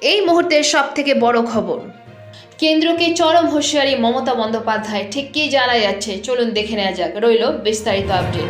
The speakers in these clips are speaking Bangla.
এই মুহূর্তের সব থেকে বড় খবর। কেন্দ্রকে চরম হুঁশিয়ারি মমতা বন্দ্যোপাধ্যায়, ঠিক কী জানা যাচ্ছে? চলুন দেখে নেওয়া যাক। রইল বিস্তারিত আপডেট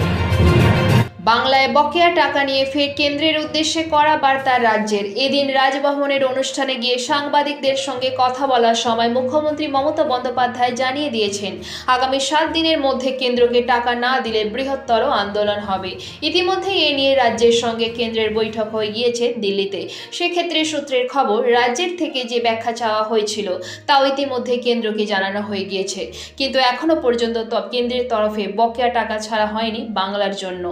বাংলায় বকেয়া টাকা নিয়ে ফের কেন্দ্রের উদ্দেশ্যে করা বার্তা রাজ্যের। এদিন রাজভবনের অনুষ্ঠানে গিয়ে সাংবাদিকদের সঙ্গে কথা বলার সময় মুখ্যমন্ত্রী মমতা বন্দ্যোপাধ্যায় জানিয়ে দিয়েছেন, আগামী সাত দিনের মধ্যে কেন্দ্রকে টাকা না দিলে বৃহত্তর আন্দোলন হবে। ইতিমধ্যে এ নিয়ে রাজ্যের সঙ্গে কেন্দ্রের বৈঠক হয়ে গিয়েছে দিল্লিতে। সেক্ষেত্রে সূত্রের খবর, রাজ্যের থেকে যে ব্যাখ্যা চাওয়া হয়েছিল, তাও ইতিমধ্যে কেন্দ্রকে জানানো হয়ে গিয়েছে। কিন্তু এখনও পর্যন্ত কেন্দ্রের তরফে বকেয়া টাকা ছাড়া হয়নি বাংলার জন্য।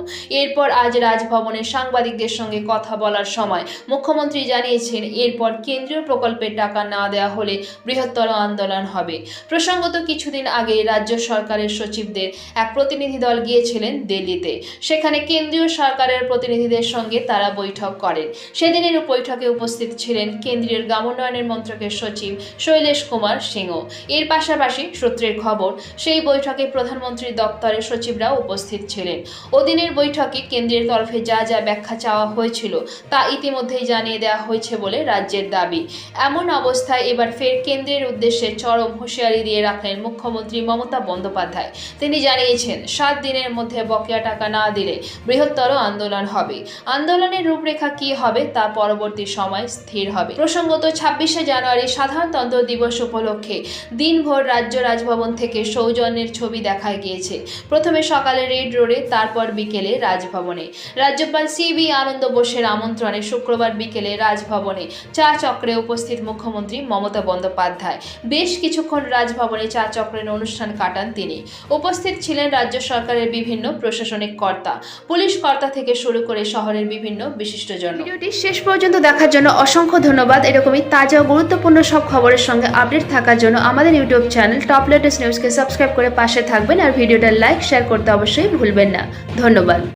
এরপর আজ রাজভবনে সাংবাদিকদের সঙ্গে কথা বলার সময় মুখ্যমন্ত্রী জানিয়েছেন, এরপর কেন্দ্রীয় প্রকল্পের টাকা না দেওয়া হলে বৃহত্তর আন্দোলন হবে। প্রসঙ্গত, কিছুদিন আগে রাজ্য সরকারের সচিবদের এক প্রতিনিধি দল গিয়েছিলেন দিল্লিতে। সেখানে কেন্দ্রীয় সরকারের প্রতিনিধিদের সঙ্গে তারা বৈঠক করেন। সেদিনের বৈঠকে উপস্থিত ছিলেন কেন্দ্রীয় গ্রামোন্নয়নের মন্ত্রকের সচিব শৈলেশ কুমার সিংহ। এর পাশাপাশি সূত্রের খবর, সেই বৈঠকে প্রধানমন্ত্রীর দপ্তরের সচিবরাও উপস্থিত ছিলেন। ওদিনের বৈঠকে কেন্দ্রের তরফে যা যা ব্যাখ্যা চাওয়া হয়েছিল তা ইতিমধ্যেই জানিয়ে দেওয়া হয়েছে বলে রাজ্যের দাবি। এমন অবস্থায় এবার ফের কেন্দ্রের উদ্দেশ্যে চরম হুঁশিয়ারি দিয়ে রাখলেন মুখ্যমন্ত্রী মমতা বন্দ্যোপাধ্যায়। তিনি জানিয়েছেন, সাত দিনের মধ্যে বকেয়া টাকা না দিলে বৃহত্তর আন্দোলন হবে। আন্দোলনের রূপরেখা কি হবে তা পরবর্তী সময় স্থির হবে। প্রসঙ্গত ছাব্বিশে জানুয়ারি সাধারণতন্ত্র দিবস উপলক্ষে দিনভর রাজ্য রাজভবন থেকে সৌজন্যের ছবি দেখা গিয়েছে। প্রথমে সকালে রেড রোডে, তারপর বিকেলে রাজভবনে। রাজ্যপাল সিবি আনন্দ বোসের আমন্ত্রণে শুক্রবার বিকেলে রাজভবনে চা চক্রে উপস্থিত মুখ্যমন্ত্রী মমতা বন্দ্যোপাধ্যায়। বেশ কিছুক্ষণ রাজভবনে চা চক্রের অনুষ্ঠান কাটান তিনি। উপস্থিত ছিলেন রাজ্য সরকারের বিভিন্ন প্রশাসনিক কর্তা। পুলিশ কর্তা থেকে শুরু করে শহরের বিভিন্ন বিশিষ্টজন। ভিডিওটি শেষ পর্যন্ত দেখার জন্য অসংখ্য ধন্যবাদ। এরকমই তাজা গুরুত্বপূর্ণ সব খবরের সঙ্গে আপডেট থাকার জন্য আমাদের ইউটিউব চ্যানেল টপ লেটেস্ট নিউজকে সাবস্ক্রাইব করে পাশে থাকবেন আর ভিডিওটা লাইক, শেয়ার করতে অবশ্যই ভুলবেন না। ধন্যবাদ।